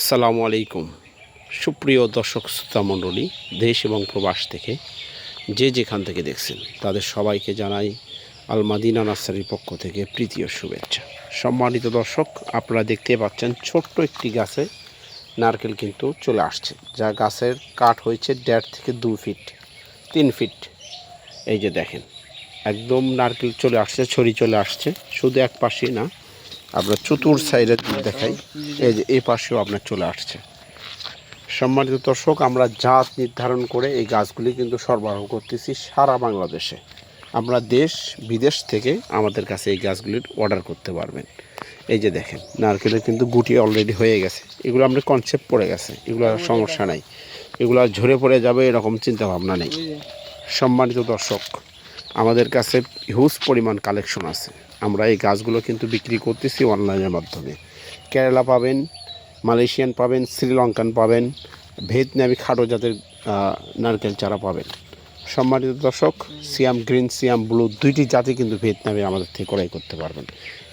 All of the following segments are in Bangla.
আসসালামু আলাইকুম। সুপ্রিয় দর্শক শ্রোতা মণ্ডলী, দেশ এবং প্রবাস থেকে যে যেখান থেকে দেখছেন, তাদের সবাইকে জানাই আল মাদিনা নার্সারির পক্ষ থেকে প্রীতি ও শুভেচ্ছা। সম্মানিত দর্শক, আপনারা দেখতে পাচ্ছেন ছোট্ট একটি গাছে নারকেল কিন্তু চলে আসছে। যা গাছের কাঠ হয়েছে দেড় থেকে দু ফিট, তিন ফিট। এই যে দেখেন, একদম নারকেল চলে আসছে, ছড়ি চলে আসছে, শুধু এক পাশেই না আমরা চতুর সাইডে দেখাই। এই যে এই পাশেও আপনার চলে আসছে। সম্মানিত দর্শক, আমরা জাত নির্ধারণ করে এই গাছগুলি কিন্তু সরবরাহ করতেছি সারা বাংলাদেশে। আমরা দেশ, বিদেশ থেকে আমাদের কাছে এই গাছগুলির অর্ডার করতে পারবেন। এই যে দেখেন নারকেলের কিন্তু গুটি অলরেডি হয়ে গেছে। এগুলো আমরা কনসেপ্ট পড়ে গেছে, এগুলো সমস্যা নাই। এগুলো ঝরে পড়ে যাবে এরকম চিন্তা ভাবনা নেই। সম্মানিত দর্শক, আমাদের কাছে হিউজ পরিমাণ কালেকশন আছে। আমরা এই গাছগুলো কিন্তু বিক্রি করতেছি অনলাইনের মাধ্যমে। কেরালা পাবেন, মালয়েশিয়ান পাবেন, শ্রীলঙ্কান পাবেন, ভিয়েতনামি খাটো জাতের নারকেল চারা পাবেন। সম্মানিত দর্শক, সিয়াম গ্রিন, সিয়াম ব্লু দুইটি জাতি কিন্তু ভিয়েতনামে আমাদের থেকে ক্রয় করতে পারবেন।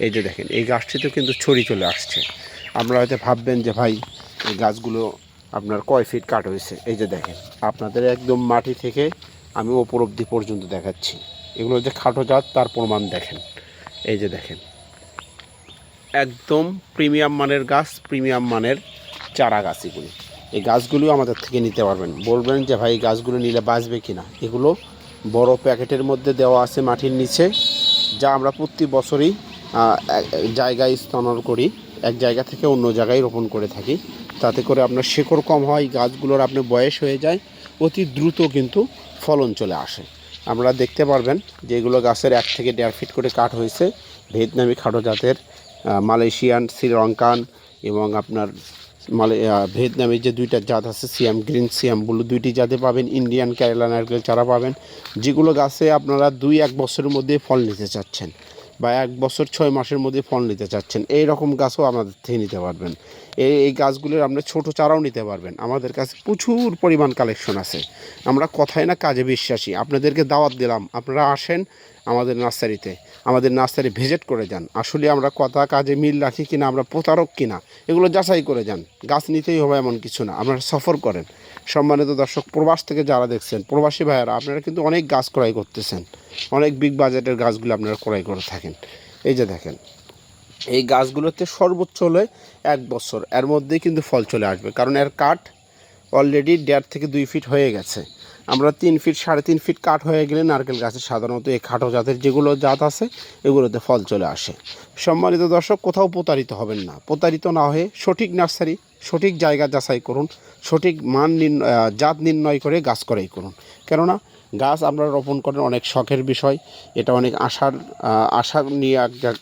এই যে দেখেন, এই গাছটিতে কিন্তু ছড়ি চলে আসছে। আমরা হয়তো ভাববেন যে, ভাই, এই গাছগুলো আপনার কয় ফিট কাট হয়েছে? এই যে দেখেন, আপনাদের একদম মাটি থেকে আমি ওপর অব্দি পর্যন্ত দেখাচ্ছি। এগুলো যে খাটো জাত, তার প্রমাণ দেখেন। এই যে দেখেন। একদম প্রিমিয়াম মানের গাছ, প্রিমিয়াম মানের চারা গাছ এগুলি। এই গাছগুলো আমাদের থেকে নিতে পারবেন। বলবেন যে, ভাই গাছগুলো নিলে বাঁচবে কি না? এগুলো বড় প্যাকেটের মধ্যে দেওয়া আছে মাটির নিচে, যা আমরা প্রতি বছরই জায়গায় স্থানান্তর করি। এক জায়গা থেকে অন্য জায়গায় রোপণ করে থাকি। তাতে করে আপনার শেকড় কম হয়, গাছগুলোর আপনি বয়স হয়ে যায়, অতি দ্রুত কিন্তু ফলন চলে আসে। আমরা দেখতে পারবেন যে এগুলো গাছের এক থেকে দেড় ফিট করে কাঠ হয়েছে। ভিয়েতনামি খাটো জাতের মালয়েশিয়ান, শ্রীলঙ্কান এবং আপনার মালে ভিয়েতনামের যে দুইটা জাত আছে, সিয়াম গ্রিন, সিয়াম ব্লু, দুইটি জাতে পাবেন। ইন্ডিয়ান কেরালা নারকেল চারা পাবেন। যেগুলো গাছে আপনারা দুই এক বছরের মধ্যে ফল নিতে চাচ্ছেন বা এক বছর ছয় মাসের মধ্যে ফল নিতে চাচ্ছেন এই রকম গাছও আমাদের থেকে নিতে পারবেন। এই এই গাছগুলোর আপনি ছোট চারাও নিতে পারবেন। আমাদের কাছে প্রচুর পরিমাণ কালেকশন আছে। আমরা কথায় না কাজে বিশ্বাসী। আপনাদেরকে দাওয়াত দিলাম। আপনারা আসেন আমাদের নার্সারিতে। আমাদের নার্সারি ভিজিট করে যান। আসলে আমরা কথা কাজে মিল রাখি কিনা, আমরা প্রতারক কিনা, এগুলো যাচাই করে যান। গাছ নিতেই হবে এমন কিছু না। আপনারা সফর করেন। সম্মানিত দর্শক, প্রবাস থেকে যারা দেখছেন, প্রবাসী ভাইয়েরা, আপনারা কিন্তু অনেক গাছ ক্রয় করতেছেন। অনেক বিগ বাজেটের গাছগুলো আপনারা ক্রয় করে থাকেন। এই যে দেখেন। এই গাছগুলোতে সর্বোচ্চ হলে এক বছর। এর মধ্যেই কিন্তু ফল চলে আসবে। কারণ এর কাঠ অলরেডি দেড় থেকে দুই ফিট হয়ে গেছে। আমরা তিন ফিট সাড়ে তিন ফিট কাঠ হয়ে গেলে নারকেল গাছে সাধারণত এই খাটো জাতের যেগুলো জাত আছে এগুলোতে ফল চলে আসে। সম্মানিত দর্শক কোথাও প্রতারিত হবেন না। প্রতারিত না হয়ে সঠিক নার্সারি সঠিক জায়গা যাচাই করুন সঠিক মান নির্ণ- আহ, জাত নির্ণয় করে গাছ করাই করুন। কেননা গাছ আপনারা রোপণ করেন অনেক শখের বিষয়। এটা অনেক আশার আশা নিয়ে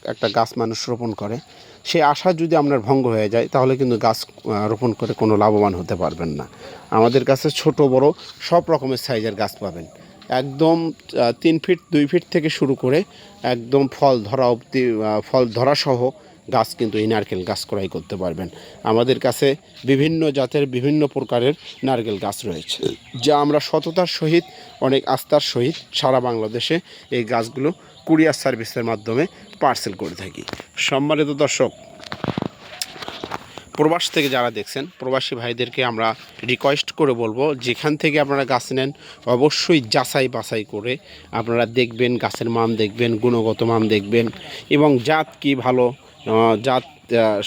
একটা- গাছ মানুষ রোপণ করে। সেই আশা যদি আপনার ভঙ্গ হয়ে যায় তাহলে কিন্তু গাছ রোপণ করে কোনো লাভবান হতে পারবেন না। আমাদের কাছে ছোট বড় সব রকমের সাইজের গাছ পাবেন। একদম তিন ফিট দুই ফিট থেকে শুরু করে একদম ফল ধরা আহ, ফল ধরা সহ গাছ কিন্তু এই নারকেল গাছ ক্রয় করতে পারবেন। আমাদের কাছে বিভিন্ন জাতের বিভিন্ন প্রকারের নারকেল গাছ রয়েছে, যা আমরা সততার সহিত, অনেক আস্থার সহিত সারা বাংলাদেশে এই গাছগুলো কুরিয়ার সার্ভিসের মাধ্যমে পার্সেল করে থাকি। সম্মানিত দর্শক, প্রবাস থেকে যারা দেখছেন, প্রবাসী ভাইদেরকে আমরা রিকোয়েস্ট করে বলব, যেখান থেকে আপনারা গাছ নেন, অবশ্যই যাচাই বাছাই করে আপনারা দেখবেন, গাছের মান দেখবেন, গুণগত মান দেখবেন, এবং জাত কি ভালো জাত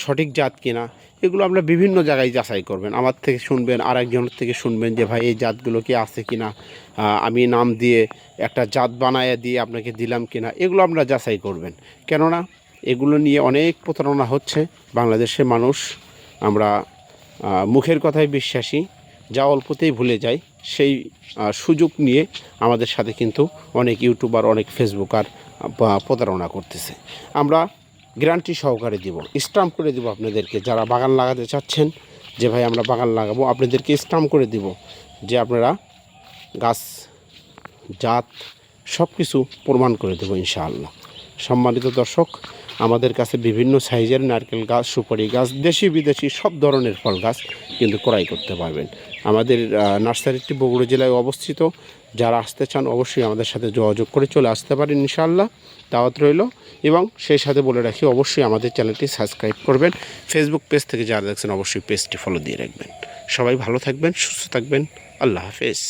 সঠিক জাত কিনা এগুলো আপনারা বিভিন্ন জায়গায় যাচাই করবেন। আমার থেকে শুনবেন আর একজনের থেকে শুনবেন যে ভাই এই জাতগুলো কি আছে কিনা? আহ, আমি নাম দিয়ে একটা জাত বানায় দিয়ে আপনাকে দিলাম কিনা? এগুলো আপনারা যাচাই করবেন। কেননা এগুলো নিয়ে অনেক প্রতারণা হচ্ছে। বাংলাদেশের মানুষ আমরা মুখের কথায় বিশ্বাসী যা অল্পতেই ভুলে যাই সেই সুযোগ নিয়ে আমাদের সাথে কিন্তু অনেক ইউটিউবার অনেক ফেসবুকার প্রতারণা করতেছে। আমরা গ্যারান্টি সহকারে দিব। স্টাম্প করে দিব আপনাদেরকে। যারা বাগান লাগাতে চাচ্ছেন যে, ভাই, আমরা বাগান লাগাবো, আপনাদেরকে স্টাম্প করে দিব যে, আপনারা গাছ, জাত সব কিছু প্রমাণ করে দেবো ইনশাআল্লাহ। সম্মানিত দর্শক আমাদের কাছে বিভিন্ন সাইজের নারকেল গাছ, সুপারি গাছ, দেশি বিদেশি সব ধরনের ফল গাছ কিন্তু ক্রয় করতে পারবেন। আমাদের নার্সারিটি বগুড়া জেলায় অবস্থিত। যারা আসতে চান অবশ্যই আমাদের সাথে যোগাযোগ করে চলে আসতে পারেন ইনশাআল্লাহ। দাওয়াত রইল এবং সেই সাথে বলে রাখি, অবশ্যই আমাদের চ্যানেলটি সাবস্ক্রাইব করবেন। ফেসবুক পেজ থেকে যারা দেখছেন, অবশ্যই পেজটি ফলো দিয়ে রাখবেন। সবাই ভালো থাকবেন, সুস্থ থাকবেন। আল্লাহ হাফেজ।